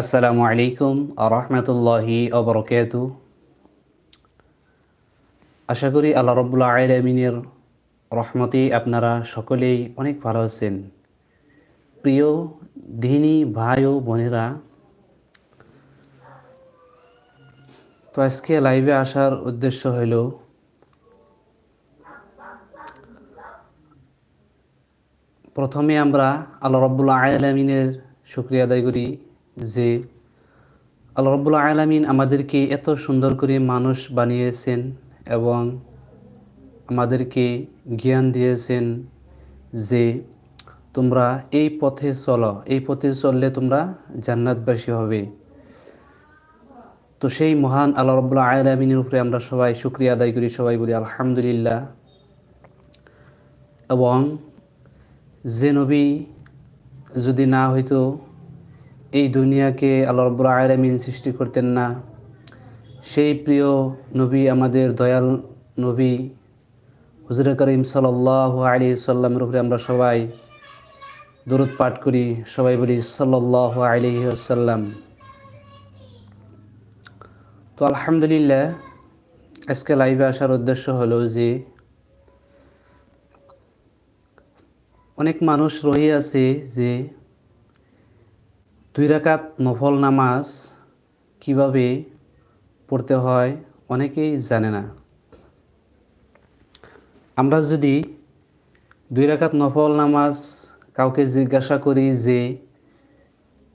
আসসালামু আলাইকুম আরহামতুল্লাহি অবরকাত আশা করি আল্লাহ রব্বুল্লা আলমিনের রহমতে আপনারা সকলেই অনেক ভালো আছেন। প্রিয় দিনী ভাই ও বোনেরা, তো আজকে লাইভে আসার উদ্দেশ্য হইল, প্রথমে আমরা আল্লাহ রব্বুল্লা আলমিনের শুক্রিয়া আদায় করি। যে আল্লাহ রব্বুল্লা আলমিন আমাদেরকে এত সুন্দর করে মানুষ বানিয়েছেন এবং আমাদেরকে জ্ঞান দিয়েছেন যে তোমরা এই পথে চলো, এই পথে চললে তোমরা জান্নাতবাসী হবে। তো সেই মহান আল্লাহ রব্বুল্লা আলমিনের উপরে আমরা সবাই শুক্রিয়া আদায় করি, সবাই বলি আলহামদুলিল্লাহ। এবং যে নবী যদি না হইতো এই দুনিয়াকে আল্লাহ রব্বুল আলমিন সৃষ্টি করতেন না। সেই প্রিয় নবী, আমাদের দয়াল নবী হুজুর করিম সাল্লাহ আলী সাল্লামের উপরে আমরা সবাই দরুদ পাঠ করি। সবাই বলি সাল্লাহ আলী আসাল্লাম তো আলহামদুলিল্লাহ, আজকে লাইভে আসার উদ্দেশ্য হলো যে, অনেক মানুষ রয়ে আছে যে দুই রাকাত নফল নামাজ কীভাবে পড়তে হয় অনেকেই জানে না। আমরা যদি দুই রাকাত নফল নামাজ কাউকে জিজ্ঞাসা করি যে,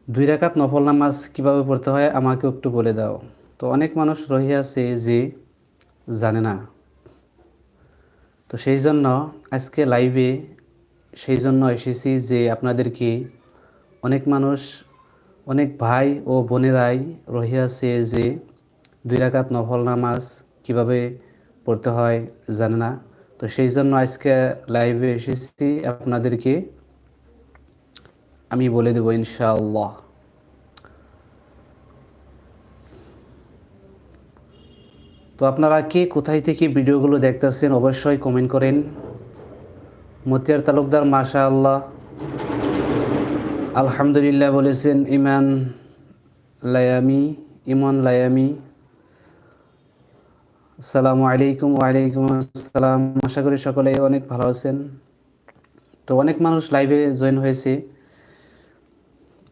দুই রাকাত নফল নামাজ কীভাবে পড়তে হয়? আমাকে একটু বলে দাও। তো অনেক মানুষ রয়ে আছে যে জানে না। তো সেই জন্য আজকে লাইভে সেই জন্য এসেছি যে আপনাদেরকে অনেক মানুষ অনেক ভাই ও বোনেরাই রহিয়াছে যে দুই রাকাত নফল নামাজ কীভাবে পড়তে হয় জানে না। তো সেই জন্য আজকে লাইভে এসেছি আপনাদেরকে। আমি বলে দেব ইনশাআল্লাহ। তো আপনারা কে কোথায় থেকে ভিডিওগুলো দেখতেছেন অবশ্যই কমেন্ট করেন। মতিয়ার তালুকদার মাশা আল্লাহ আলহামদুলিল্লাহ বলেছেন, ইমান লায়ামি, ইমন লায়ামি। আসসালামু আলাইকুম ওয়ালাইকুম আসসালাম। আশা করি সকলে অনেক ভালো আছেন। তো অনেক মানুষ লাইভে জয়েন হয়েছে।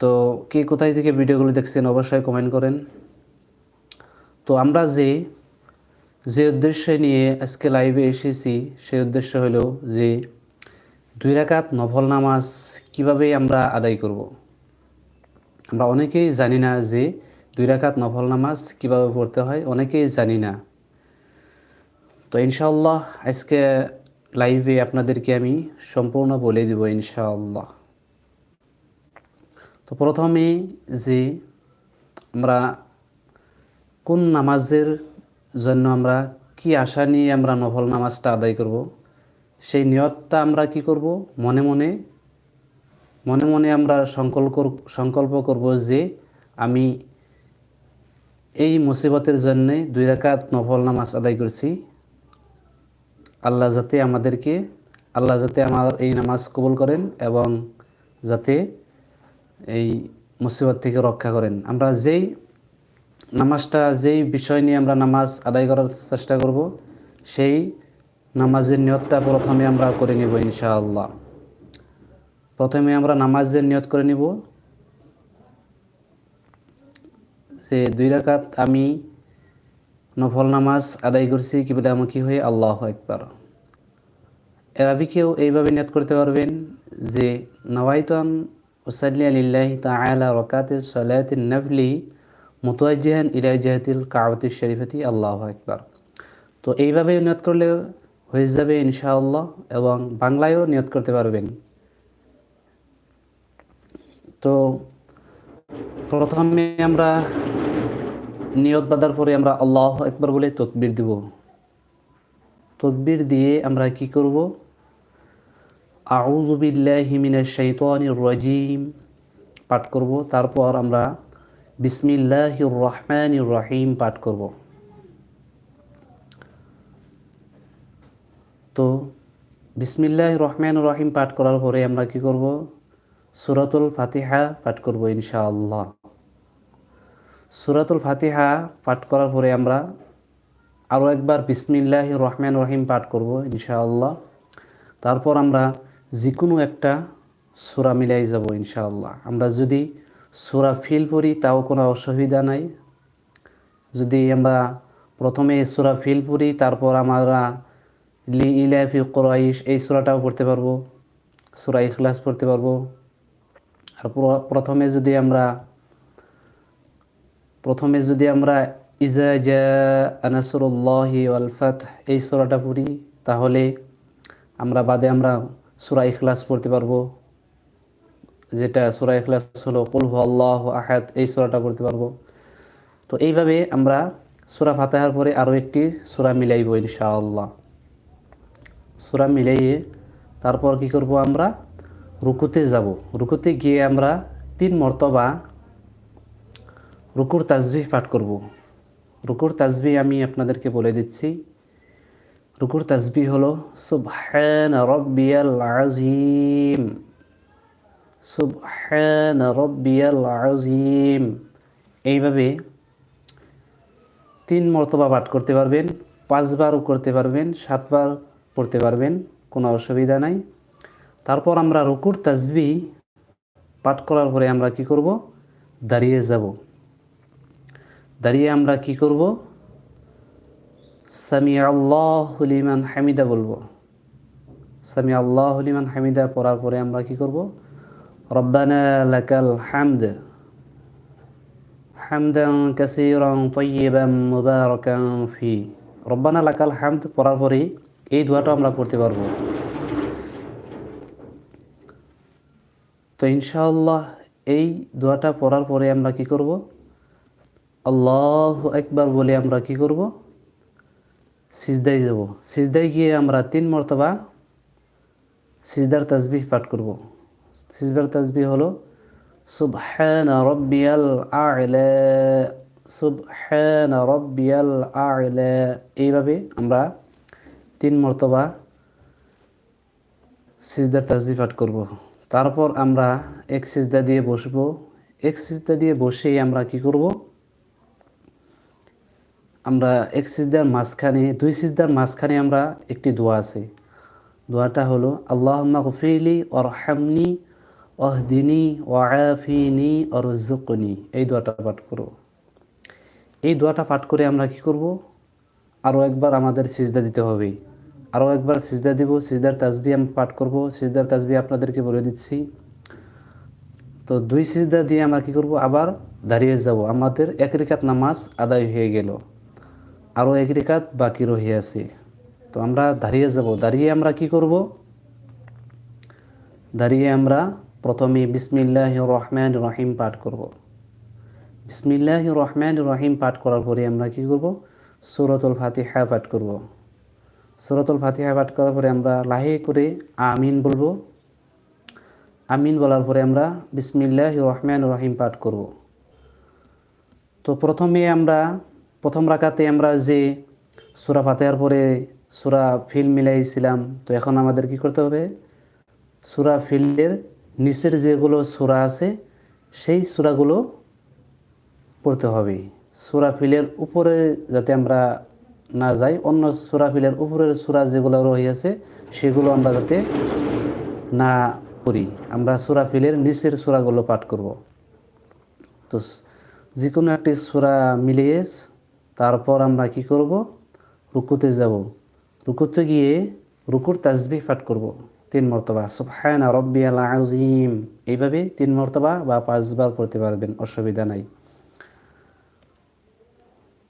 তো কে কোথায় থেকে ভিডিওগুলো দেখছেন অবশ্যই কমেন্ট করেন। তো আমরা যে যে উদ্দেশ্য নিয়ে আজকে লাইভে এসেছি সেই উদ্দেশ্য হলো যে দুই রাকাত নফল নামাজ কীভাবে আমরা আদায় করব। আমরা অনেকেই জানি না যে দুই রাকাত নফল নামাজ কীভাবে পড়তে হয়, অনেকেই জানি না। তো ইনশাআল্লাহ আজকে লাইভে আপনাদেরকে আমি সম্পূর্ণ বলে দিব ইনশাআল্লাহ। তো প্রথমে যে আমরা কোন নামাজের জন্য আমরা কি আশা নিয়ে আমরা নফল নামাজটা আদায় করব? সেই নিয়তটা আমরা কি করব? মনে মনে মনে মনে আমরা সংকল্প সংকল্প করব যে আমি এই মুসিবতের জন্যে দুই রাকাত নফল নামাজ আদায় করছি। আল্লাহ যাতে আমাদেরকে, আল্লাহ যাতে আমার এই নামাজ কবুল করেন এবং যাতে এই মুসিবত থেকে রক্ষা করেন। আমরা যেই নামাজটা, যেই বিষয় নিয়ে আমরা নামাজ আদায় করার চেষ্টা করব, সেই নামাজের নিয়তটা প্রথমে আমরা করে নিব ইনশাআল্লাহ। প্রথমে আমরা নামাজের নিয়ত করে নিব। যে দুই রাকাত আমি নফল নামাজ আদায় করছি কি বলে আমাকে হয়ে আল্লাহ একবার এরাবিকেও এইভাবে নিয়ত করতে পারবেন যে, নওয়াইতান ওসাল্লি আলিল্লাহি তাআলা রকাতে সলায়াত নফলি মুতওয়াজ্জিহান ইলা জাহাতিল কাওয়াতি শরীফাতি আল্লাহ একবার তো এইভাবে নিয়ত করলে হয়ে যাবে ইনশাআল্লাহ এবং বাংলায়ও নিয়ত করতে পারবেন। তো প্রথমে আমরা নিয়ত বাঁধার পরে আমরা আল্লাহ একবার বলে তকবির দিব। তকবির দিয়ে আমরা কি করব? আউযু বিল্লাহি মিনাশ শাইতানির রাজিম পাঠ করব। তারপর আমরা বিসমিল্লাহির রহমানির রহিম পাঠ করব। তো বিসমিল্লাহ রহমান রহিম পাঠ করার পরে আমরা কি করব? সুরাতুল ফাতিহা পাঠ করব ইনশাআল্লাহ। সুরাতুল ফাতিহা পাঠ করার পরে আমরা আরও একবার বিসমিল্লাহ রহমান রহিম পাঠ করব ইনশাআল্লাহ। তারপর আমরা যে কোনো একটা সুরা মিলাই যাব ইনশাআল্লাহ। আমরা যদি সুরা ফিল পড়ি তাও কোনো অসুবিধা নাই। যদি আমরা প্রথমে সুরা ফিল পড়ি, তারপর আমরা লি ইলাফি কোরাইশ, এই সুরাটাও পড়তে পারব, সুরা ইখলাস পড়তে পারব। আর প্রথমে যদি আমরা, প্রথমে যদি আমরা, ইজা জা আনাসরুল্লাহি ওয়াল ফাত এই সুরাটা পড়ি, তাহলে আমরা বাদে আমরা সুরা ইখলাস পড়তে পারব। যেটা সুরা ইখলাস হলো, কুল হু আল্লাহ আহাদ এই সুরাটা পড়তে পারব। তো এইভাবে আমরা সুরা ফাতাহার পরে আরও একটি সুরা মিলাইব ইনশাআল্লাহ। সুরা মিলাইয়ে তারপর কি করব আমরা? রুকুতে যাব। রুকুতে গিয়ে আমরা তিন মর্তবা রুকুর তাজবিহ পাঠ করব। রুকুর তাজবিহ আমি আপনাদেরকে বলে দিচ্ছি। রুকুর তাজবিহ হলো, সুবহান রব্বিয়াল আজিম সুবহান রব্বিয়াল আজিম এইভাবে তিন মর্তবা পাঠ করতে পারবেন পাঁচবারও করতে পারবেন, সাতবার পড়তে পারবেন, কোনো অসুবিধা নাই। তারপর আমরা রুকুর তাজবি পাঠ করার পরে আমরা কি করব? দাঁড়িয়ে যাব। দাঁড়িয়ে আমরা কি করব? সামি আল্লাহ লিমান হামিদা বলব। সামি আল্লাহ লিমান হামিদা পড়ার পরে আমরা কি করব? রব্বানা লাকাল হামদ। হামদান কাসিরান তৈবাম মুবারাকান ফি। রব্বানা লাকাল হামদ পড়ার পরেই এই দোয়াটা আমরা পড়তে পারব। তো ইনশাআল্লাহ এই দোয়াটা পড়ার পরে আমরা কি করব? আল্লাহ একবার বলে আমরা কি করব? সিজদায় যাব। সিজদায় গিয়ে আমরা তিন মর্তবা সিজদার তাজবিহ পাঠ করব। সিজদার তাজবিহ হলো, সুবহান রব্বিয়াল আ'লা, সুবহান রব্বিয়াল আ'লা। এইভাবে আমরা তিন মর্তবা সিজদার তাজবি পাঠ করব। তারপর আমরা এক সিজদা দিয়ে বসবো। এক সিজদা দিয়ে বসেই আমরা কি করব? আমরা এক সিজদার মাঝখানে, দুই সিজদার মাঝখানে আমরা একটি দোয়া আছে। দোয়াটা হলো আল্লাহ গফিলি অরহামনি অহদিনী ওয়াফিনি অর অরজুকনি এই দোয়াটা পাঠ করব। এই দোয়াটা পাঠ করে আমরা কি করব? আরও একবার আমাদের সিজদা দিতে হবে। আরও একবার সিজদা দিব, সিজদার তাজবি আমি পাঠ করব, সিজদার তাজবি আপনাদেরকে বলে দিচ্ছি। তো দুই সিজদা দিয়ে আমরা কি করব? আবার দাঁড়িয়ে যাব। আমাদের এক রেখাত নামাজ আদায় হয়ে গেল। আরও এক রেখাত বাকি রয়ে আছে তো আমরা দাঁড়িয়ে যাব। দাঁড়িয়ে আমরা কি করব? দাঁড়িয়ে আমরা প্রথমে বিসমিল্লাহ রহমান রহিম পাঠ করব। বিসমিল্লাহ রহমান রহিম পাঠ করার পরে আমরা কি করব? সুরতুল ফাতিহা পাঠ করব। সুরতুল ফাতিহা পাঠ করার পরে আমরা লাহে করে আমিন বলব। আমিন বলার পরে আমরা বিসমিল্লাহ রহমান রহিম পাঠ করব। তো প্রথমে আমরা, প্রথম রাকাতে আমরা যে সুরা ফাতেহার পরে সুরা ফিল মিলাইছিলাম, তো এখন আমাদের কি করতে হবে? সুরা ফিল্ডের নিচের যেগুলো সুরা আছে, সেই সুরাগুলো পড়তে হবে। সুরা ফিলের উপরে যাতে আমরা না যাই, অন্য সুরা ফিলের উপরের সুরা যেগুলো রহিয়াছে, সেগুলো আমরা যাতে না পড়ি। আমরা সুরা ফিলের নিচের সুরাগুলো পাঠ করব। তো যে কোনো একটি সুরা মিলিয়ে তারপর আমরা কি করব? রুকুতে যাব। রুকুতে গিয়ে রুকুর তাজবি পাঠ করব। তিন মর্তবা। সুবহান রব্বি আল আজিম এইভাবে তিন মর্তবা বা পাঁচবার পড়তে পারবেন, অসুবিধা নাই।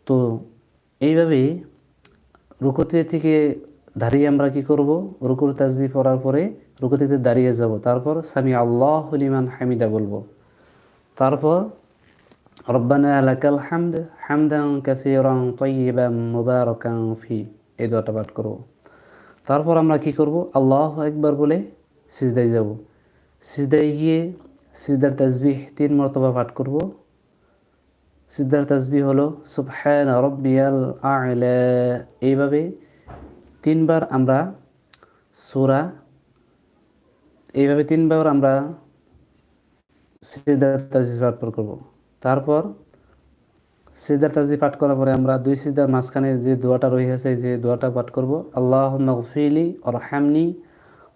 তো এইভাবে রুকুতে থেকে দাঁড়িয়ে আমরা কি করব? রুকুর তাজবি পড়ার পরে রুকু দাঁড়িয়ে যাব। তারপর সামি আল্লাহ লিমান হামিদা বলব। তারপর রব্বানা লাকাল হামদ, হামদান কাসীরান তাইয়িবান মুবারাকান ফি, এই দোয়াটা পাঠ করব। তারপর আমরা কি করব? আল্লাহ একবার বলে সিজদায় যাব। সিজদায় গিয়ে সিজদার তাজবিহ তিন মর্তবা পাঠ করব। সিজদার তাজবিহ হলো, সুবহান রব্বিয়াল আ'লা। এইভাবে তিনবার আমরা সূরা, এইভাবে তিনবার আমরা সিজদার তাজবিহ পাঠ করব। তারপর সিজদার তাজি পাঠ করার পরে আমরা দুই সিজদার মাঝখানে যে দোয়াটা রয়েছে যে দোয়াটা পাঠ করব আল্লাহ মগফিলি অরহামনি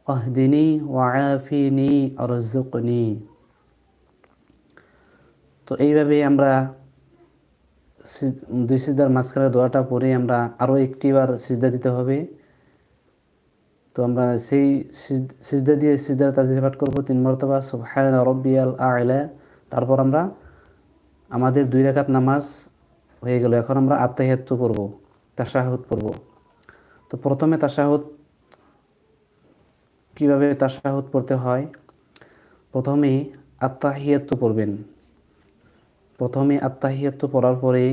অহদিনী ওয়াফিনি অরজুকনি তো এইভাবে আমরা দুই সিজদার মাঝখানে দোয়াটা পরে আমরা আরও একটিবার সিজদা দিতে হবে। তো আমরা সেই সিজদা দিয়ে সিজদার তাজি পাঠ করব তিন মরতবা সুবহান রব্বিয়াল আলা। তারপর আমরা আমাদের দুই রেখাত নামাজ হয়ে গেল। এখন আমরা আত্মাহিয়াত্ত পড়ব, তাশাহুদ পড়ব। তো প্রথমে তাশাহুদ, কীভাবে তাশাহুদ পড়তে হয়? প্রথমে আত্মাহিয়াত্ত পড়বেন। প্রথমে আত্মাহিয়াত্ত পড়ার পরে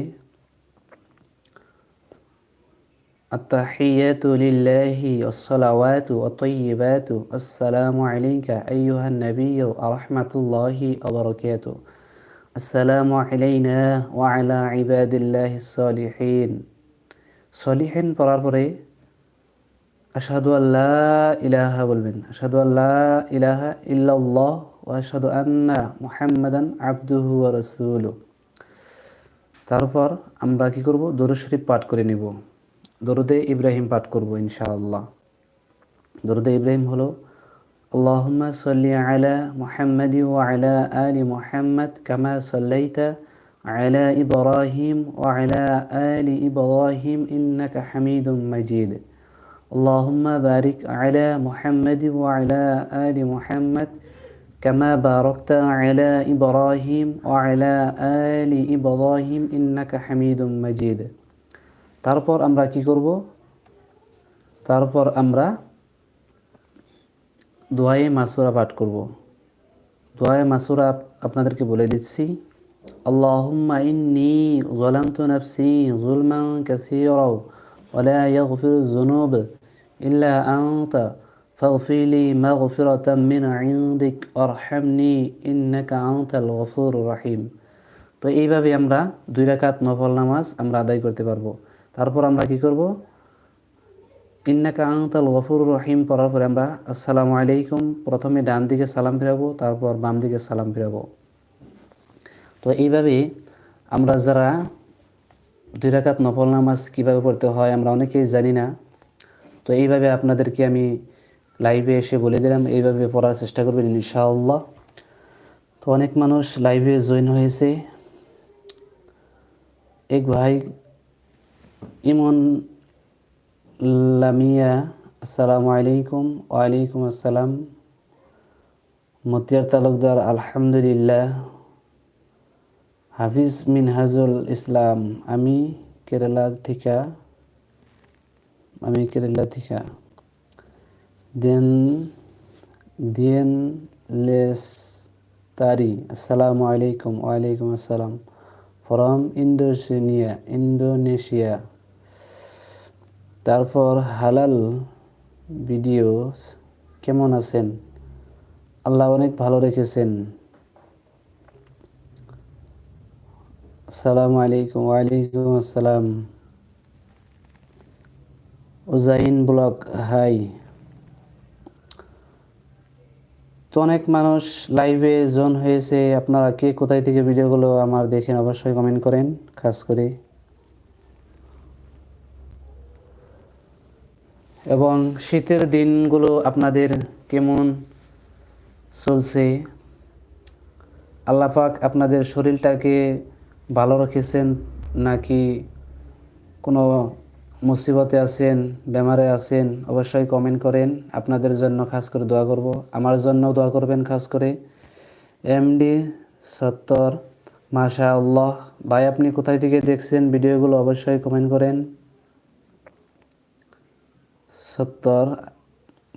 التحيات لله والصلوات والطيبات السلام عليك أيها النبي ورحمة الله وبركاته السلام علينا وعلى عباد الله الصالحين صالحين পড়ার পরে আশহাদু আল্লা ইলাহা বলবেন আশহাদু আল্লা ইলাহা ইল্লাল্লাহ ওয়া আশহাদু আন্না মুহাম্মাদান আবদুহু ওয়া রাসূলুহু তারপর আমরা কি করব দরুদ শরীফ পাঠ করে নিব দরুদে ইব্রাহিম পাঠ করব ইনশাআল্লাহ দরুদে ইব্রাহিম হলো اللهم صل على محمد وعلى آل محمد كما صليت على إبراهيم وعلى آل إبراهيم إنك حميد مجيد اللهم بارك على محمد وعلى آل محمد كما باركت على إبراهيم وعلى آل إبراهيم إنك حميد مجيد তারপর আমরা কি করব তারপর আমরা দোয়ায়ে মাসুরা পাঠ করব দোয়ায়ে মাসুরা আপনাদেরকে বলে দিচ্ছি আল্লাহুম্মা ইন্নি যালামতু নাফসি যুলমান কাসীরা ওয়ালা ইয়াগফিরু যুনুব ইল্লা আনতা মিন ইনদিক ওয়ারহামনি ইন্নাকা আনতাল গফুরুর রহিম তো এইভাবে আমরা দুই রাকাত নফল নামাজ আমরা আদায় করতে পারব। তারপর আমরা কি করব? ইন্নাকা আংতাল গফুর রহিম পড়ার পরে আমরা আসসালামু আলাইকুম। প্রথমে ডান দিকে সালাম ফিরাবো, তারপর বাম দিকে সালাম ফিরাবো। তো এইভাবে আমরা যারা দুই রাকাত নফল নামাজ কীভাবে পড়তে হয় আমরা অনেকেই জানি না। তো এইভাবে আপনাদেরকে আমি লাইভে এসে বলে দিলাম, এইভাবে পড়ার চেষ্টা করবেন ইনশাআল্লাহ। তো অনেক মানুষ লাইভে জয়েন হয়েছে। এক ভাই, ইমন লামিয়া, আসসালামু আলাইকুম, ওয়ালাইকুম আসসালাম। মতিয়ার তালুকদার, আলহামদুলিল্লাহ। হাফিজ মিনহাজুল ইসলাম, আমি কেরালা থেকে, আমি কেরালা থেকে। দেন দিয়েন লেস তারি, আসসালামু আলাইকুম, ওয়ালাইকুম আসসালাম। From Indonesia Indonesia. তারপর হালাল ভিডিও কেমন আছেন? আল্লাহ অনেক ভালো রেখেছেন। আসসালামু আলাইকুম, ওয়ালাইকুম আসসালাম। উজাইন ব্লক, হাই। তো অনেক মানুষ লাইভে জোন হয়েছে। আপনারা কে কোথায় থেকে ভিডিওগুলো আমার দেখেন অবশ্যই কমেন্ট করেন খাস করে। এবং শীতের দিনগুলো আপনাদের কেমন চলছে? আল্লাপাক আপনাদের শরীরটাকে ভালো রেখেছেন নাকি কোনো মুসিবতে আছেন, বেমারে আছেন, অবশ্যই কমেন্ট করেন। আপনাদের জন্য খাস করে দোয়া করব। আমার জন্য দোয়া করবেন খাস করে। এমডি সত্তর মাশা আল্লাহ ভাই, আপনি কোথায় থেকে দেখছেন ভিডিওগুলো অবশ্যই কমেন্ট করেন। সত্তর,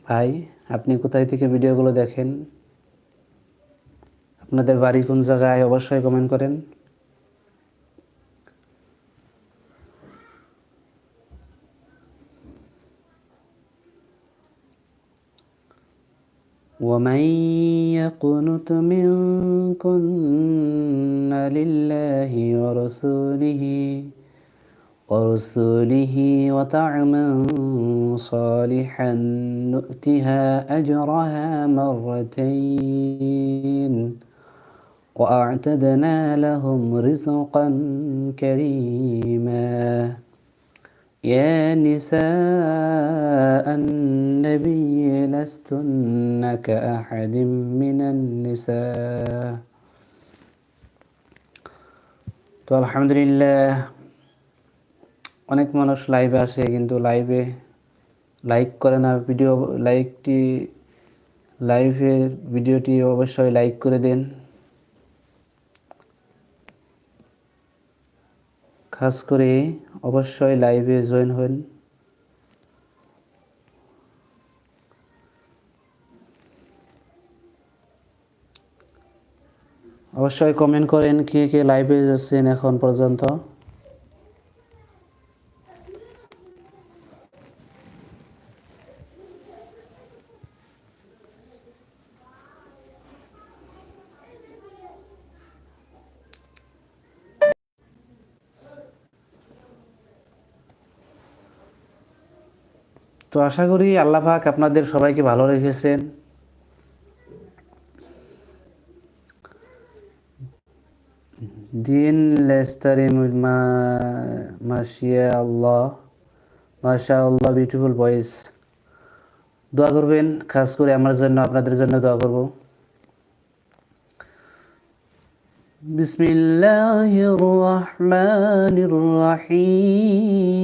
ভাই, আপনি কোথায় থেকে ভিডিওগুলো দেখেন? আপনাদের বাড়ি কোন জায়গায়, অবশ্যই কমেন্ট করেন। ومن يقنت منكن لله ورسوله ورسوله وتعمل صالحا نؤتها أجرها مرتين. وأعتدنا لهم رزقا كريما. يا نساء النبي لستن كأحد من النساء তো আলহামদুলিল্লাহ অনেক মানুষ লাইভে আসে কিন্তু লাইভে লাইক করে না ভিডিও লাইকটি লাইভের ভিডিওটি অবশ্যই লাইক করে দেন খাস করে অবশ্যই লাইভে জয়েন হন। অবশ্যই কমেন্ট করেন কে কে লাইভে আছেন এখন পর্যন্ত। তো আশা করি আল্লাহ পাক আপনাদের সবাইকে ভালো রেখেছেন। দিন লেস্তারি মাশিয়া আল্লাহ মাশা আল্লাহ বিউটিফুল ভয়েস দোয়া করবেন, খাস করে আমার জন্য, আপনাদের জন্য দোয়া করব। বিসমিল্লাহির রহমানির রহিম।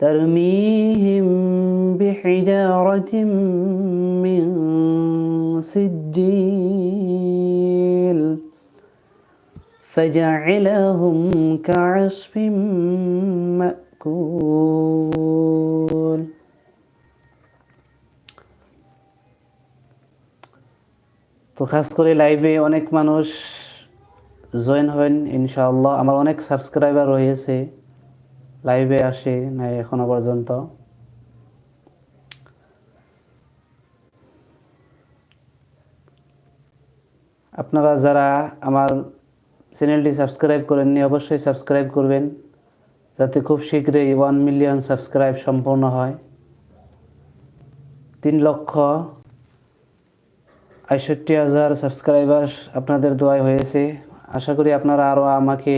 ترميهم بحجارة من سجيل فجعلهم كعصف مأكول তো খাস করে লাইভে অনেক মানুষ জয়েন হন ইনশাআল্লাহ আমার অনেক সাবস্ক্রাইবার রয়েছে লাইভে আসে নাই এখনও পর্যন্ত। আপনারা যারা আমার চ্যানেলটি সাবস্ক্রাইব করেননি, অবশ্যই সাবস্ক্রাইব করবেন, যাতে খুব শীঘ্রই ওয়ান মিলিয়ন সাবস্ক্রাইব সম্পূর্ণ হয়। তিন লক্ষ আটষট্টি হাজার সাবস্ক্রাইবার আপনাদের দোয়ায় হয়েছে। আশা করি আপনারা আরও আমাকে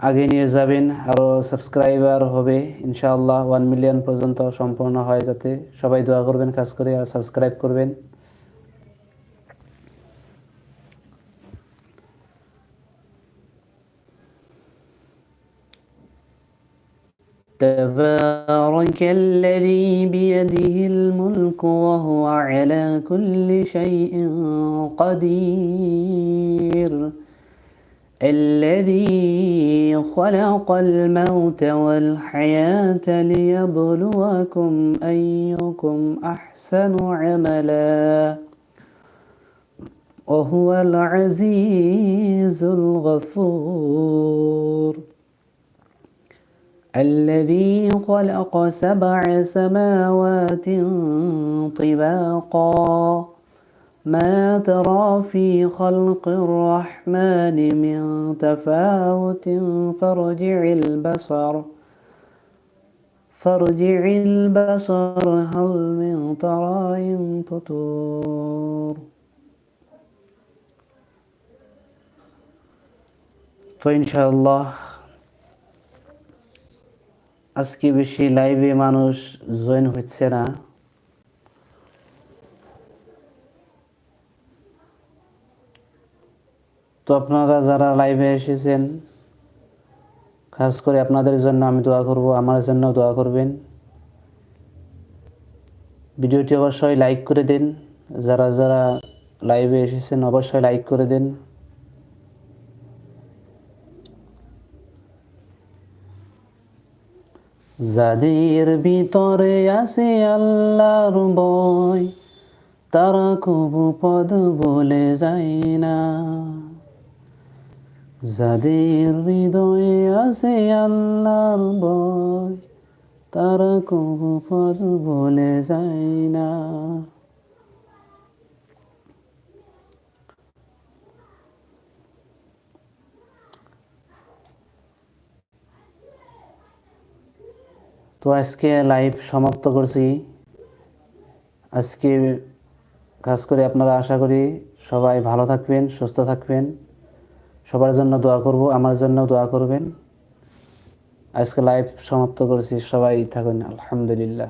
আগে নিয়ে যাবেন আরও সাবস্ক্রাইবার হবে ইনশাআল্লাহ ওয়ান মিলিয়ন পর্যন্ত সম্পূর্ণ হয় যাতে সবাই দোয়া করবেন কাজ করে আর সাবস্ক্রাইব করবেন تبارك الذي بيده الملك وهو على كل شيء قدير الذي خلق الموت والحياة ليبلوكم أيكم أحسن عملا. وهو العزيز الغفور. الذي خلق سبع سماوات طباقا. ما ترى في خلق الرحمن من تفاوت فارجع البصر فارجع البصر هل من طراء فطور فإن شاء الله আজকে বেশি লাইভে মানুষ জয়েন হচ্ছে না তো আপনারা যারা লাইভে এসেছেন, খাস করে আপনাদের জন্য আমি দোয়া করব, আমার জন্য দোয়া করবেন। ভিডিওটি অবশ্যই লাইক করে দিন। যারা যারা লাইভে এসেছেন, অবশ্যই লাইক করে দিন। যাদের ভিতরে আছে আল্লাহর বয় তারা খুব পদ বলে যায় না। যাদের হৃদয়ে আছে আল্লাহর ভয়, তারা কবু পদ বলে যায় না। তো আজকে লাইভ সমাপ্ত করছি। আজকে কাজ করে আপনারা আশা করি সবাই ভালো থাকবেন, সুস্থ থাকবেন। সবার জন্য দোয়া করব, আমার জন্য দোয়া করবেন। আজকে লাইভ সমাপ্ত করেছি, সবাই থাকুন, আলহামদুলিল্লাহ।